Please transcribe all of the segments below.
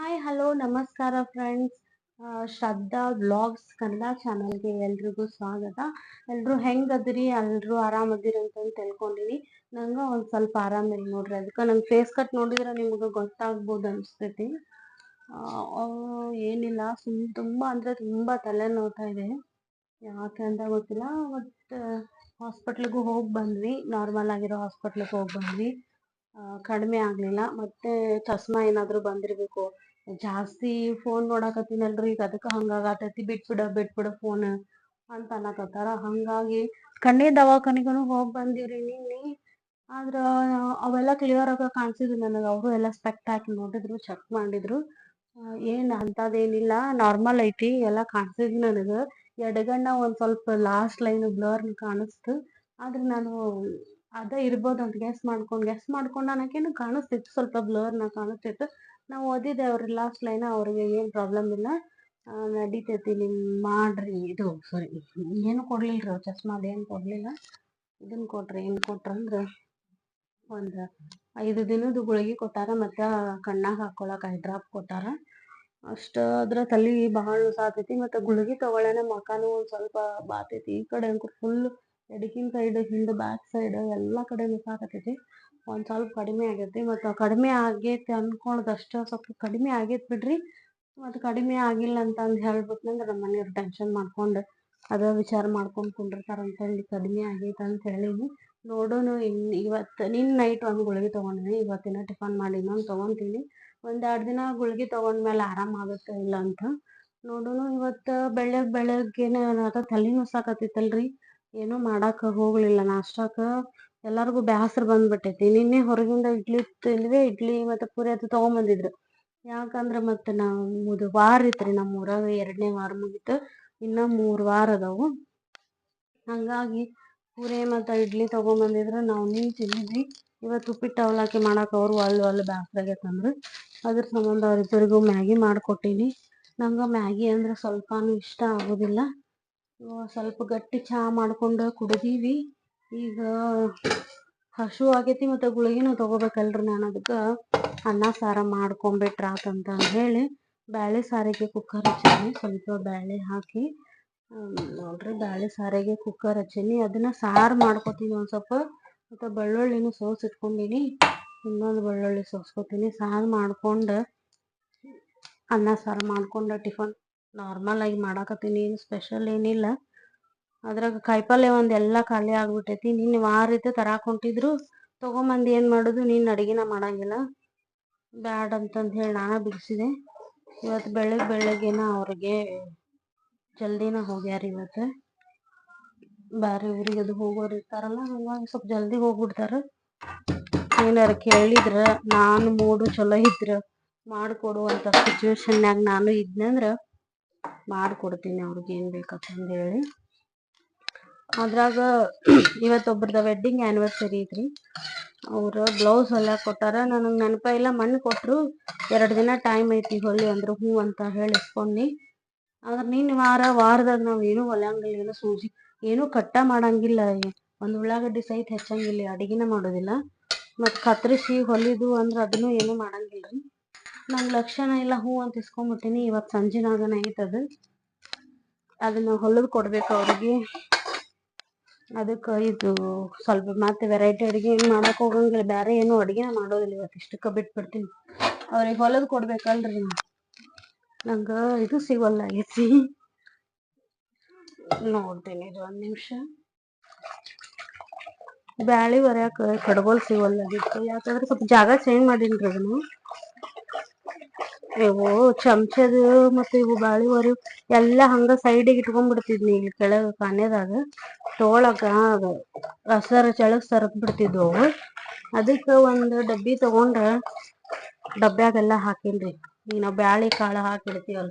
Hi hello ನಮಸ್ಕಾರ friends Shraddha blogs Kannada ಚಾನಲ್ಗೆ ಎಲ್ರಿಗೂ ಸ್ವಾಗತ. ಎಲ್ಲರೂ ಹೆಂಗದ್ರಿ ಎಲ್ಲರೂ ಆರಾಮದಿರಿ ಅಂತಂದು ತಿಳ್ಕೊಂಡಿನಿ. ನಂಗೆ ಒಂದು ಸ್ವಲ್ಪ ಆರಾಮಿಲ್ಲ ನೋಡ್ರಿ. ಅದಕ್ಕೆ ನಂಗೆ ಫೇಸ್ ಕಟ್ ನೋಡಿದ್ರೆ ನಿಮ್ಗೆ ಗೊತ್ತಾಗ್ಬೋದು ಅನಿಸ್ತೈತಿ. ಏನಿಲ್ಲ. ಸುಮ್ ತುಂಬ ಅಂದರೆ ತುಂಬ ತಲೆ ನೋವ್ತಾ ಇದೆ. ಯಾಕೆ ಅಂತ ಗೊತ್ತಿಲ್ಲ. ಬಟ್ ಹಾಸ್ಪಿಟ್ಲಿಗೂ ಹೋಗಿ ಬಂದ್ವಿ. ನಾರ್ಮಲ್ ಆಗಿರೋ ಹಾಸ್ಪಿಟ್ಲಿಗೆ ಹೋಗಿ ಬಂದ್ವಿ. ಕಡಿಮೆ ಆಗಲಿಲ್ಲ. ಮತ್ತೆ ಚಸ್ಮಾ ಏನಾದರೂ ಬಂದಿರಬೇಕು. ಜಾಸ್ತಿ ಫೋನ್ ನೋಡಾಕತ್ತೀನಲ್ರಿ, ಈಗ ಅದಕ್ಕೆ ಹಂಗಾಗತೈತಿ ಬಿಟ್ಬಿಡ ಬಿಟ್ಬಿಡ ಫೋನ್ ಅಂತ ಅನ್ನಕತ್ತಾರ. ಹಾಗಾಗಿ ಕಣ್ಣಿನ ದವಾಖಾನಿಗೂ ಹೋಗಿ ಬಂದಿವ್ರಿ ನಿನ್ನೆ. ಆದ್ರ ಅವೆಲ್ಲ ಕ್ಲಿಯರ್ ಆಗ ಕಾಣಿಸಿದ್ರು ನನಗೆ. ಅವರು ಎಲ್ಲ ಸ್ಪೆಕ್ಟ್ ಹಾಕಿ ನೋಡಿದ್ರು ಚೆಕ್ ಮಾಡಿದ್ರು. ಏನು ಅಂಥದ್ದೇನಿಲ್ಲ ನಾರ್ಮಲ್ ಐತಿ, ಎಲ್ಲ ಕಾಣಿಸಿದ್ ನನಗೆ. ಎಡಗಣ್ಣ ಒಂದು ಸ್ವಲ್ಪ ಲಾಸ್ಟ್ ಲೈನ್ ಬ್ಲರ್ ಕಾಣಿಸ್ತು. ಆದ್ರೆ ನಾನು ಅದ ಇರ್ಬೋದು ಅಂತ ಗೆಸ್ ಮಾಡ್ಕೊಂಡು ಗೆಸ್ ಮಾಡ್ಕೊಂಡು ನನಗೇನು ಕಾಣಿಸ್ತಿತ್ತು, ಸ್ವಲ್ಪ ನ ಕಾಣಿಸ್ತಿತ್ತು. ನಾವು ಓದಿದೆ ಅವ್ರ ಲಾಸ್ಟ್ ಲೈನ್ ಅವ್ರಿಗೆ ಏನು ಪ್ರಾಬ್ಲಮ್ ಇಲ್ಲ. ನಡೀತೈತಿ ನಿಮ್ ಮಾಡ್ರಿ. ಇದು ಸಾರಿ ಏನು ಕೊಡ್ಲಿಲ್ಲ ರೀ ಚಸ್ಮಾ ಏನು ಕೊಡ್ಲಿಲ್ಲ. ಇದನ್ನು ಕೊಟ್ರಿ, ಏನು ಕೊಟ್ರ ಅಂದ್ರೆ ಒಂದು ಐದು ದಿನದ ಗುಳಿಗೆ ಕೊಟ್ಟಾರ ಮತ್ತು ಕಣ್ಣಾಗ ಹಾಕೊಳಕ್ ಐ ಡ್ರಾಪ್ ಕೊಟ್ಟಾರ. ಅಷ್ಟು ಅದ್ರ ತಲೆ ಭಾಳ ಸಾತೈತಿ ಮತ್ತು ಗುಳಿಗೆ ತಗೊಳ್ಳೇನೆ ಮಕಾನು ಒಂದು ಸ್ವಲ್ಪ ಬಾತೈತಿ. ಈ ಕಡೆ ಅಂಕೂ ಫುಲ್ ಎಡಕಿನ ಸೈಡ್ ಹಿಂದೆ ಬ್ಯಾಕ್ ಸೈಡ್ ಎಲ್ಲ ಕಡೆ ಸಾಕತೈತಿ. ಒಂದು ಸ್ವಲ್ಪ ಕಡಿಮೆ ಆಗೈತಿ. ಮತ್ತು ಕಡಿಮೆ ಆಗೈತಿ ಅನ್ಕೊಳ್ದಷ್ಟು ಸ್ವಲ್ಪ ಕಡಿಮೆ ಆಗೈತಿ ಬಿಡ್ರಿ. ಮತ್ತು ಕಡಿಮೆ ಆಗಿಲ್ಲ ಅಂತ ಅಂದು ಹೇಳ್ಬಿಟ್ನಂದ್ರೆ ನಮ್ಮ ಮನೆಯವ್ರು ಟೆನ್ಷನ್ ಮಾಡ್ಕೊಂಡು ಅದ ವಿಚಾರ ಮಾಡ್ಕೊಂಡು ಕುಂಡಿರ್ತಾರೆ ಅಂತೇಳಿ ಕಡಿಮೆ ಆಗೈತೆ ಅಂತ ಹೇಳೀನಿ. ನೋಡೋನು ಇನ್ನು ಇವತ್ತು ನಿನ್ನ ನೈಟ್ ಒಂದು ಗುಳಿಗೆ ತೊಗೊಂಡಿನಿ. ಇವತ್ತಿನ ಟಿಫನ್ ಮಾಡಿ ಇನ್ನೊಂದು ತೊಗೊತೀನಿ. ಒಂದೆರಡು ದಿನ ಗುಳಿಗೆ ತೊಗೊಂಡ್ಮೇಲೆ ಆರಾಮ ಆಗುತ್ತೆ ಇಲ್ಲ ಅಂತ. ನೋಡೋನು ಇವತ್ತು ಬೆಳಗ್ಗೆ ಬೆಳಗ್ಗೆನೇ ಅದ ತಲೆ ರೀ ಏನೂ ಮಾಡಕ್ಕೆ ಹೋಗಲಿಲ್ಲ. ನಾಷ್ಟಕ್ಕೆ ಎಲ್ಲರಿಗೂ ಬ್ಯಾಸರ ಬಂದ್ಬಿಟ್ಟೈತಿ. ನಿನ್ನೆ ಹೊರಗಿಂದ ಇಡ್ಲಿ ಇಲ್ವೇ? ಇಡ್ಲಿ ಮತ್ತು ಪೂರಿ ಅದು ತೊಗೊಂಬಂದಿದ್ರು. ಯಾಕಂದ್ರೆ ಮತ್ತೆ ಮುದು ವಾರ ಇತ್ರಿ ನಮ್ಮ ಊರಾಗ, ಎರಡನೇ ವಾರ ಮುಗೀತು. ಇನ್ನ ಮೂರು ವಾರ ಅದಾವು. ಹಂಗಾಗಿ ಪೂರಿ ಮತ್ತು ಇಡ್ಲಿ ತಗೊಂಬಂದಿದ್ರು. ನಾವು ನೀನು ತಿಂದಿದ್ವಿ ಇವತ್ತು ಉಪ್ಪಿಟ್ಟು ಅವಲಕ್ಕಿ ಮಾಡಕ್ಕೆ ಅವ್ರು ಅಲ್ಲಿ ಬ್ಯಾಸ್ರ ಆಗೈತಂದ್ರು. ಅದ್ರ ಸಂಬಂಧ ಅವ್ರಿಬ್ಬರಿಗೂ ಮ್ಯಾಗಿ ಮಾಡ್ಕೊಟ್ಟಿನಿ. ನಂಗೆ ಮ್ಯಾಗಿ ಅಂದ್ರೆ ಸ್ವಲ್ಪನೂ ಇಷ್ಟ ಆಗೋದಿಲ್ಲ. ಸ್ವಲ್ಪ ಗಟ್ಟಿ ಚಹಾ ಮಾಡ್ಕೊಂಡು ಕುಡಿದೀವಿ. ಈಗ ಹಸು ಆಗೈತಿ ಮತ್ತು ಗುಳಿಗೆನೂ ತೊಗೋಬೇಕಲ್ರಿ ನಾನು ಅದಕ್ಕೆ ಅನ್ನ, ಸಾರ ಮಾಡ್ಕೊಂಬಿಟ್ರಾತಂತ ಹೇಳಿ ಬ್ಯಾಳೆ ಸಾರಿಗೆ ಕುಕ್ಕರ್ ಹಚ್ಚೀನಿ. ಸ್ವಲ್ಪ ಬ್ಯಾಳೆ ಹಾಕಿ ನೋಡ್ರಿ ಬ್ಯಾಳೆ ಸಾರಿಗೆ ಕುಕ್ಕರ್ ಹಚ್ಚೀನಿ. ಅದನ್ನ ಸಾರು ಮಾಡ್ಕೊತೀನಿ ಒಂದು ಸ್ವಲ್ಪ. ಮತ್ತು ಬೆಳ್ಳುಳ್ಳಿನೂ ಸೋಸಿ ಇಟ್ಕೊಂಡಿನಿ. ಇನ್ನೊಂದು ಬೆಳ್ಳುಳ್ಳಿ ಸೋಸ್ಕೊತೀನಿ. ಸಾರು ಮಾಡ್ಕೊಂಡು ಅನ್ನ, ಸಾರು ಮಾಡ್ಕೊಂಡು ಟಿಫನ್ ನಾರ್ಮಲ್ ಆಗಿ ಮಾಡಾಕತ್ತೀನಿ. ಏನು ಸ್ಪೆಷಲ್ ಏನಿಲ್ಲ. ಅದ್ರಾಗ ಕಾಯಿಪಲ್ಯ ಒಂದು ಎಲ್ಲ ಖಾಲಿ ಆಗ್ಬಿಟ್ಟೈತಿ. ನಿನ್ನೆ ವಾರ ಇತ್ತು ತರಾಕ್ ಹೊಂಟಿದ್ರು ತೊಗೊಂಬಂದು ಏನು ಮಾಡೋದು? ನೀನು ಅಡುಗೆನ ಮಾಡಂಗಿಲ್ಲ. ಬ್ಯಾಡ ಅಂತಂದು ಹೇಳಿ ನಾನು ಬಿಡಿಸಿದೆ. ಇವತ್ತು ಬೆಳಗ್ಗೆ ಬೆಳಗ್ಗೆನ ಅವ್ರಿಗೆ ಜಲ್ದಿನ ಹೋಗ್ಯಾರ ಇವತ್ತು ಬೇರೆ ಊರಿಗೆ ಅದು ಹೋಗೋರು ಇರ್ತಾರಲ್ಲ, ಹಂಗಾಗಿ ಸ್ವಲ್ಪ ಜಲ್ದಿ ಹೋಗ್ಬಿಡ್ತಾರ. ಏನಾರ ಕೇಳಿದ್ರೆ, ನಾನು ಮೂಡು ಚಲೋ ಇದ್ರೆ ಮಾಡಿಕೊಡುವಂಥ ಸಿಚುವೇಶನ್ನಾಗ ನಾನು ಇದ್ನಂದ್ರೆ ಮಾಡ್ಕೊಡ್ತೀನಿ ಅವ್ರಿಗೆ ಏನು ಬೇಕಂತಂದು ಹೇಳಿ. ಅದ್ರಾಗ ಇವತ್ತೊಬ್ರದ ವೆಡ್ಡಿಂಗ್ ಆ್ಯನಿವರ್ಸರಿ ಐತ್ರಿ. ಅವ್ರ ಬ್ಲೌಸ್ ಹೊಲ್ಯಾಕ ಕೊಟ್ಟಾರ. ನನಗೆ ನೆನಪ ಇಲ್ಲ, ಮಣ್ಣು ಕೊಟ್ಟರು ಎರಡು ದಿನ ಟೈಮ್ ಐತಿ ಹೊಲಿ ಅಂದ್ರು ಹ್ಞೂ ಅಂತ ಹೇಳಿ ಇಸ್ಕೊಂಡಿ ಆದ್ರೆ ನಿನ್ನ ವಾರ, ವಾರದಾಗ ನಾವು ಏನೂ ಹೊಲಂಗಿಲ್ಲ ಏನು ಸೂಜಿ, ಏನೂ ಕಟ್ಟ ಮಾಡಂಗಿಲ್ಲ. ಒಂದು ಉಳ್ಳಾಗಡ್ಡಿ ಸಹಿತ ಹೆಚ್ಚಂಗಿಲ್ಲ, ಅಡಿಗೆನ ಮಾಡೋದಿಲ್ಲ. ಮತ್ತು ಕತ್ತರಿಸಿ ಹೊಲಿದು ಅಂದ್ರೆ ಅದನ್ನು ಏನೂ ಮಾಡಂಗಿಲ್ಲ. ರೀ ನಂಗೆ ಲಕ್ಷಣ ಇಲ್ಲ ಹ್ಞೂ ಅಂತ ಇಸ್ಕೊಂಬಿಟ್ಟಿನಿ. ಇವತ್ತು ಸಂಜೆನಾಗನ ಐತದು ಅದನ್ನ ಹೊಲಿದು ಕೊಡ್ಬೇಕು ಅವ್ರಿಗೆ. ಅದಕ್ಕೆ ಇದು ಸ್ವಲ್ಪ ಮತ್ತೆ ವೆರೈಟಿ ಅಡುಗೆ ಏನು ಮಾಡಕ್ಕೆ ಹೋಗಂಗಿಲ್ಲ. ಬೇರೆ ಏನು ಅಡುಗೆನ ಮಾಡೋದಿಲ್ಲ ಇವತ್ತು. ಇಷ್ಟಕ್ಕೆ ಬಿಟ್ಬಿಡ್ತೀನಿ. ಅವ್ರಿಗೆ ಹೊಲದ ಕೊಡ್ಬೇಕಲ್ರಿ ನಂಗೆ ಇದು ಸಿಗೋಲ್ಲ ಆಗೈತಿ ನೋಡ್ತೀನಿ ಇದು ಒಂದು ನಿಮಿಷ. ಬ್ಯಾಳಿ ಹೊರ್ಯಾಕ ಕಡ್ಗೋಲ್ ಸಿಗೋಲ್ಲಾಗಿತ್ತು ಯಾಕಂದ್ರೆ ಸ್ವಲ್ಪ ಜಾಗ ಚೇಂಜ್ ಮಾಡೀನಿ ಅದನ್ನು. ಇವು ಚಮಚದು ಮತ್ತು ಇವು ಬಾಳೆ ಹೊರಿ, ಎಲ್ಲ ಹಂಗ ಸೈಡಿಗೆ ಇಟ್ಕೊಂಡ್ಬಿಡ್ತಿದ್ನಿ ಇಲ್ಲಿ ಕೆಳಗೆ ಕಾನ್ಯದಾಗ. ತೋಳಕ ಹಸರ ಚಳಕ್ ಸರದ್ ಬಿಡ್ತಿದ್ವು ಅವು. ಅದಕ್ಕೆ ಒಂದು ಡಬ್ಬಿ ತಗೊಂಡ್ರೆ ಡಬ್ಬ್ಯಾಗೆಲ್ಲ ಹಾಕಿನ್ರಿ. ಈಗ ನಾವು ಬ್ಯಾಳಿ, ಕಾಳು ಹಾಕಿಡ್ತೀವಲ್ಲ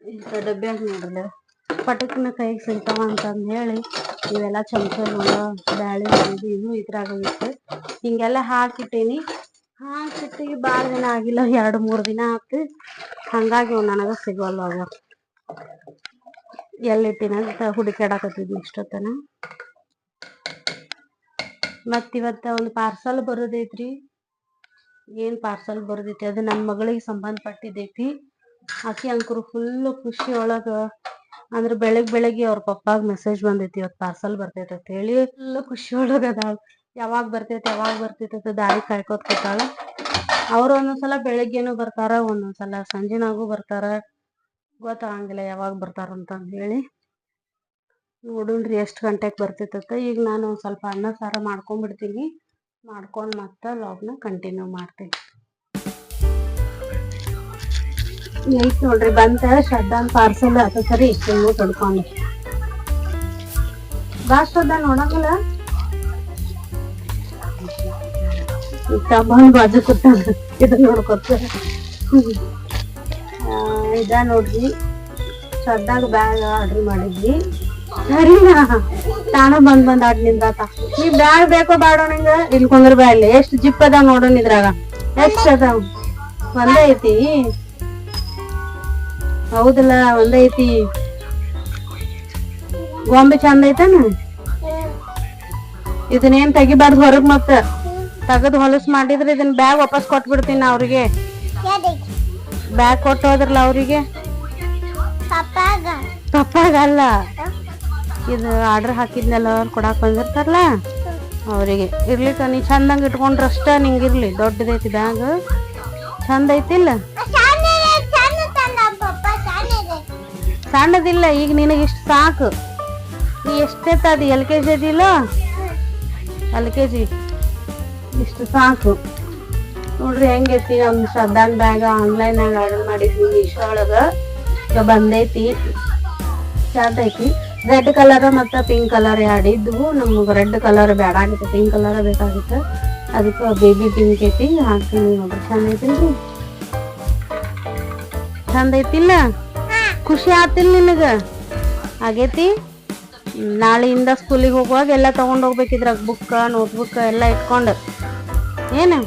ಇಂಥ ಡಬ್ಬ್ಯಾಗ ನೋಡ್ರಲ್ಲ ಪಟಕ್ನ ಕೈಗೆ ಸಿಗ್ತಾವ ಅಂತಂದು ಹೇಳಿ ಇವೆಲ್ಲ ಚಮಚ ಬ್ಯಾಳಿ, ಇದು ಇದು ಇದ್ರಾಗ ಹಿಂಗೆಲ್ಲ ಹಾಕಿಟ್ಟೀನಿ ಹಾಕಿಟ್ಟು ಭಾಳ ದಿನ ಆಗಿಲ್ಲ. ಎರಡು, ಮೂರು ದಿನ ಆತು. ಹಂಗಾಗಿ ನನಗೆ ಸಿಗೋಲ್ಲ ಅವ ಎಲ್ಲಿಟ್ಟಿನ ಅಂತ ಹುಡುಕಾಡಕತ್ತಿದ್ನಿ ಇಷ್ಟೊತ್ತನ ಮತ್ತಿವತ್ತ ಒಂದು ಪಾರ್ಸಲ್ ಬರೋದೈತ್ರಿ. ಏನು ಪಾರ್ಸಲ್ ಬರೋದೈತಿ? ಅದು ನನ್ನ ಮಗಳಿಗೆ ಸಂಬಂಧಪಟ್ಟಿದ್ದೈತಿ ಆಕಿ ಅಂಕರು ಫುಲ್ಲು ಖುಷಿ ಒಳಗೆ ಅಂದ್ರೆ ಬೆಳಗ್ಗೆ ಬೆಳಗ್ಗೆ ಅವ್ರ ಪಪ್ಪಾಗ ಮೆಸೇಜ್ ಬಂದೈತಿ ಇವತ್ತು ಪಾರ್ಸಲ್ ಬರ್ತೈತಿ ಅಂತ ಹೇಳಿ ಫುಲ್ಲು ಖುಷಿ ಒಳಗೆ ಅದಾಳ. ಯಾವಾಗ ಬರ್ತೈತೆ ಯಾವಾಗ ಬರ್ತೈತೆ ಅಂತ ದಾರಿ ಕಾಯ್ಕೋತ ಕೂತಾಳ ಅವ್ರು ಒಂದೊಂದ್ಸಲ ಬೆಳಗ್ಗೆನೂ ಬರ್ತಾರ, ಒಂದೊಂದ್ಸಲ ಸಂಜೆನಾಗೂ ಬರ್ತಾರ. ಗೊತ್ತಾಗಂಗಿಲ್ಲ ಯಾವಾಗ ಬರ್ತಾರ ಅಂತ ಹೇಳಿ. ನೋಡುಣ್ರಿ ಎಷ್ಟು ಗಂಟೆಗೆ ಬರ್ತೈತತ್ತ ಈಗ ನಾನು ಒಂದು ಸ್ವಲ್ಪ ಅನ್ನ, ಸಾರ ಮಾಡ್ಕೊಂಡ್ಬಿಡ್ತೀನಿ ಮಾಡ್ಕೊಂಡು ಮತ್ತೆ ಲಾಗ್ನ ಕಂಟಿನ್ಯೂ ಮಾಡ್ತೀನಿ. ಐತ್ ನೋಡ್ರಿ, ಬಂತ ಶ್ರದ್ಧಾನ್ ಪಾರ್ಸಲ್ ಅದ ಸರಿ ಇಷ್ಟು ತೊಡ್ಕೊಂಡು. ಬಾ ಶ್ರದ್ಧಾ, ನೋಡಂಗಿಲ್ಲ? ತಮ್ಮನ್ ಬಾಜು ಕೊಟ್ಟ ಇದನ್ನ ನೋಡ್ಕೊತ ಆ, ಇದ ನೋಡ್ರಿ. ಸದ್ದಾಗ ಬ್ಯಾಗ್ ಆರ್ಡ್ರ್ ಮಾಡಿದ್ವಿ. ಸರಿನಾ? ತಾನೇ ಬಂದ್ ಬಂದ್ ಆಡ್ ನಿಂದಾತ. ನೀ ಬ್ಯಾಗ್ ಬೇಕೋ ಬೇಡೋ ನಿಂಗ? ಇಲ್ಲಿ ಕುಂದ್ರ ಬ್ಯಾಗ್ಲಿ ಎಷ್ಟ್ ಜಿಪ್ ಅದಾವ ನೋಡೋಣ ಇದ್ರಾಗ. ಎಷ್ಟ್ ಅದಾವ? ಒಂದೇ ಐತಿ. ಹೌದಲ್ಲ ಒಂದೇ ಐತಿ. ಗೊಂಬೆ ಚಂದ ಐತನ? ಇದನ್ನೇನ್ ತೆಗಿಬಾರ್ದು ಹೊರಗ್ ಮತ್ತ. ತೆಗದ್ ಹೊಲಸ್ ಮಾಡಿದ್ರೆ ಇದನ್ನ ಬ್ಯಾಗ್ ವಾಪಸ್ ಕೊಟ್ಬಿಡ್ತೀನಿ ಅವ್ರಿಗೆ. ಬ್ಯಾಗ್ ಕೊಟ್ಟು ಹೋದ್ರಲ್ಲ ಅವ್ರಿಗೆ. ತಪ್ಪಾಗಲ್ಲ ಇದು ಆರ್ಡರ್ ಹಾಕಿದ್ನೆಲ್ಲ ಕೊಡಾಕ್ ಬಂದಿರ್ತಾರಲ್ಲ? ಅವರಿಗೆ. ಇರ್ಲಿ ನೀ ಚಂದಂಗ ಇಟ್ಕೊಂಡ್ರ ಅಷ್ಟ ನಿಂಗಿರ್ಲಿ ದೊಡ್ಡದೈತಿ ಬ್ಯಾಗ್. ಚಂದ ಐತಿಲ್ಲ ಸಣ್ಣದಿಲ್ಲ ಈಗ ನಿನಗೆ ಇಷ್ಟು ಸಾಕು. ನೀ ಎಷ್ಟೈತ ಅದು ಎಲ್ ಕೆ ಜಿ ಅದಿಲ್ಲ ಎಲ್ ಕೆ ಜಿ ಇಷ್ಟು ಸಾಕು. ನೋಡ್ರಿ ಹೆಂಗೈತಿ ಒಂದು ಶ್ರದ್ಧಾನ್ ಬ್ಯಾಗ್ ಆನ್ಲೈನಾಗ ಆರ್ಡರ್ ಮಾಡಿದ್ವಿ ಮೀಶೋ ಒಳಗ. ಈಗ ಬಂದೈತಿ. ಚಂದ ಐತಿ. ರೆಡ್ ಕಲರ್ ಮತ್ತು ಪಿಂಕ್ ಕಲರ್ ಆಡಿದ್ವು ನಮ್ಗೆ ರೆಡ್ ಕಲರ್ ಬೇಡ ಆಗಿತ್ತು ಪಿಂಕ್ ಕಲರ್ ಬೇಕಾಗಿತ್ತು. ಅದಕ್ಕೆ ಬೇಬಿ ಪಿಂಕ್ ಐತಿ. ಹಾಕ್ತೀನಿ ನೋಡ್ರಿ. ಚಂದ ಐತಿಲ್ರಿ ಚಂದ ಐತಿಲ್ಲ? ಖುಷಿ ಆತಿಲ್ಲ ನಿನಗ? ಆಗೈತಿ? ನಾಳೆಯಿಂದ ಸ್ಕೂಲಿಗೆ ಹೋಗುವಾಗ ಎಲ್ಲ ತಗೊಂಡು ಹೋಗ್ಬೇಕಿದ್ರಾಗ ಬುಕ್ ನೋಟ್ಬುಕ್ ಎಲ್ಲ ಇಟ್ಕೊಂಡು. ಏನು?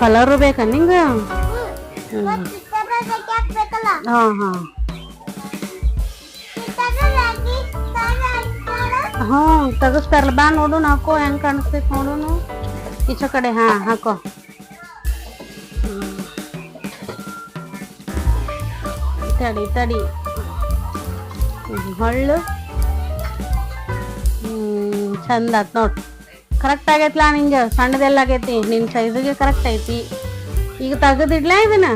ಕಲಾರಿ ಬೇಕಾ ನಿಂಗ? ಹಾಂ ಹಾ. ಹ್ಞೂ ತೆಗಿಸ್ತಾರಲ್ಲ. ಬಾ ನೋಡು ಹಾಕೋ ಹೆಂಗೆ ಕಾಣಿಸ್ತೈತೆ ನೋಡೋಣ ಈಚ ಕಡೆ ಹಾಂ ಹಾಕೋ. ತಡಿ ತಡಿ. ಹೊಳ್ಳು. ಹ್ಞೂ ಚಂದ ಆತ್ ನೋಡ್. ಕರೆಕ್ಟ್ ಆಗೈತ್ಲಾ ನಿಂಗೆ? ಸಣ್ಣದೆಲ್ಲ ಆಗೈತಿ. ನಿನ್ನ ಸೈಜಿಗೆ ಕರೆಕ್ಟ್ ಐತಿ. ಈಗ ತೆಗೆದಿಡ್ಲ ಇದನ್ನ?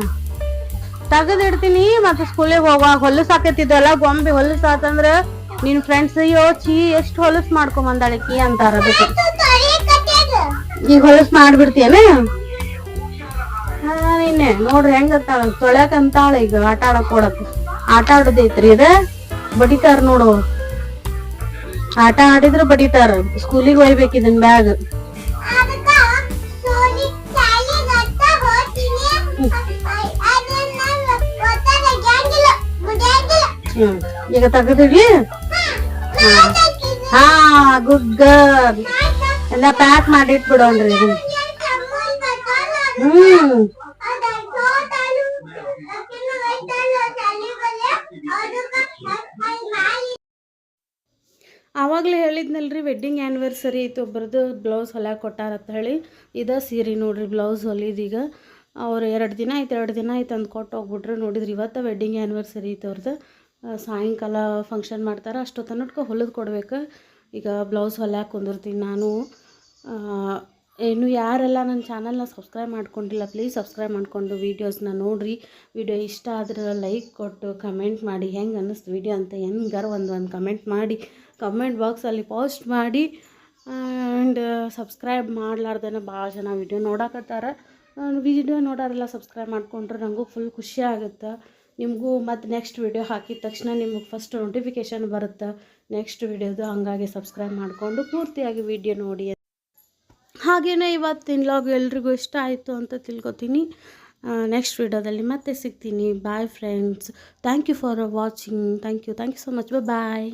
ತೆಗೆದಿಡ್ತೀನಿ ಮತ್ತೆ ಸ್ಕೂಲಿಗೆ ಹೋಗುವಾಗ ಹೊಲಸು ಹಾಕೈತಿದ್ದೆಲ್ಲ ಗೊಂಬೆ ಹೊಲಸು ಆತಂದ್ರೆ ನಿನ್ನ ಫ್ರೆಂಡ್ಸ್ ಅಯ್ಯೋ ಚೀ ಎಷ್ಟು ಹೊಲಸು ಮಾಡ್ಕೊಂಬಂದಾಳಕಿ ಅಂತಾರ ಅದಕ್ಕೆ. ಈಗ ಹೊಲಸು ಮಾಡ್ಬಿಡ್ತೀಯನ? ನಿನ್ನೆ ನೋಡ್ರಿ ಹೆಂಗತ್ತಾಳ ತೊಳ್ಯಾಕ ಈಗ, ಆಟ ಆಡಕ್ ಕೊಡಕ್ ಆಟ ಆಡೋದೈತ್ರಿ ಇದ ಬಡಿತಾರ ನೋಡು. ಆಟ ಆಡಿದ್ರು ಬಡಿತಾರ. ಸ್ಕೂಲಿಗೆ ಒಯ್ಬೇಕು ಇದನ್ ಬ್ಯಾಗ್ ಈಗ ತೆಗೆದಿಡ್ಲಿ ಹಾ ಗುಡ್ ಗರ್ಲ್ ಎಲ್ಲ ಪ್ಯಾಕ್ ಮಾಡಿಟ್ಬಿಡೋಣ್ರಿ ಹ್ಮ್. ಆವಾಗಲೇ ಹೇಳಿದ್ನಲ್ರಿ ವೆಡ್ಡಿಂಗ್ ಆ್ಯನಿವರ್ಸರಿ ಐತಿ ಒಬ್ಬರದು ಬ್ಲೌಸ್ ಹೊಲ್ಯಾಕ ಕೊಟ್ಟಾರ ಅಂತ ಹೇಳಿ. ಇದ ಸೀರೆ ನೋಡಿರಿ ಬ್ಲೌಸ್ ಹೊಲಿದೀಗ ಅವ್ರು ಎರಡು ದಿನ ಆಯ್ತು, ಎರಡು ದಿನ ಆಯ್ತು ಅಂದು ಕೊಟ್ಟು ಹೋಗ್ಬಿಟ್ರು. ನೋಡಿದ್ರಿ ಇವತ್ತು ವೆಡ್ಡಿಂಗ್ ಆ್ಯನಿವರ್ಸರಿ ಐತೆ ಅವ್ರದ್ದು ಸಾಯಂಕಾಲ ಫಂಕ್ಷನ್ ಮಾಡ್ತಾರೆ, ಅಷ್ಟೊತ್ತನಟ್ಕ ಹೊಲಿದು ಕೊಡ್ಬೇಕು. ಈಗ ಬ್ಲೌಸ್ ಹೊಲ್ಯಾಕ ಕುಂದಿರ್ತೀನಿ ನಾನು. ಇನ್ನು ಯಾರೆಲ್ಲ ನನ್ನ ಚಾನಲ್ನ ಸಬ್ಸ್ಕ್ರೈಬ್ ಮಾಡ್ಕೊಂಡಿಲ್ಲ ಪ್ಲೀಸ್ ಸಬ್ಸ್ಕ್ರೈಬ್ ಮಾಡಿಕೊಂಡು ವೀಡಿಯೋಸ್ನ ನೋಡಿರಿ. ವಿಡಿಯೋ ಇಷ್ಟ ಆದ್ರೆ ಲೈಕ್ ಕೊಟ್ಟು ಕಮೆಂಟ್ ಮಾಡಿ. ಹೆಂಗೆ ಅನ್ನಿಸ್ತು ವಿಡಿಯೋ ಅಂತ ಹೆಂಗಾರು ಒಂದು ಒಂದು ಕಮೆಂಟ್ ಮಾಡಿ. ಕಮೆಂಟ್ ಬಾಕ್ಸಲ್ಲಿ ಪೋಸ್ಟ್ ಮಾಡಿ ಆ್ಯಂಡ್ ಸಬ್ಸ್ಕ್ರೈಬ್ ಮಾಡಲಾರ್ದೇನೆ ಭಾಳ ಜನ ವಿಡಿಯೋ ನೋಡಕತ್ತಾರ. ವಿಡಿಯೋ ನೋಡೋರೆಲ್ಲ ಸಬ್ಸ್ಕ್ರೈಬ್ ಮಾಡಿಕೊಂಡ್ರೆ ನನಗೂ ಫುಲ್ ಖುಷಿ ಆಗುತ್ತೆ. ನಿಮಗೂ ಮತ್ತು ನೆಕ್ಸ್ಟ್ ವಿಡಿಯೋ ಹಾಕಿದ ತಕ್ಷಣ ನಿಮಗೆ ಫಸ್ಟ್ ನೋಟಿಫಿಕೇಷನ್ ಬರುತ್ತೆ. ನೆಕ್ಸ್ಟ್ ವಿಡಿಯೋದು ಹಾಗಾಗಿ ಸಬ್ಸ್ಕ್ರೈಬ್ ಮಾಡಿಕೊಂಡು ಪೂರ್ತಿಯಾಗಿ ವಿಡಿಯೋ ನೋಡಿ. ಹಾಗೆಯೇ ಇವತ್ತಿನ ಲಾಗ್ ಎಲ್ರಿಗೂ ಇಷ್ಟ ಆಯಿತು ಅಂತ ತಿಳ್ಕೊತೀನಿ. ನೆಕ್ಸ್ಟ್ ವಿಡಿಯೋದಲ್ಲಿ ಮತ್ತೆ ಸಿಗ್ತೀನಿ. Bye friends thank you for watching thank you thank you so much bye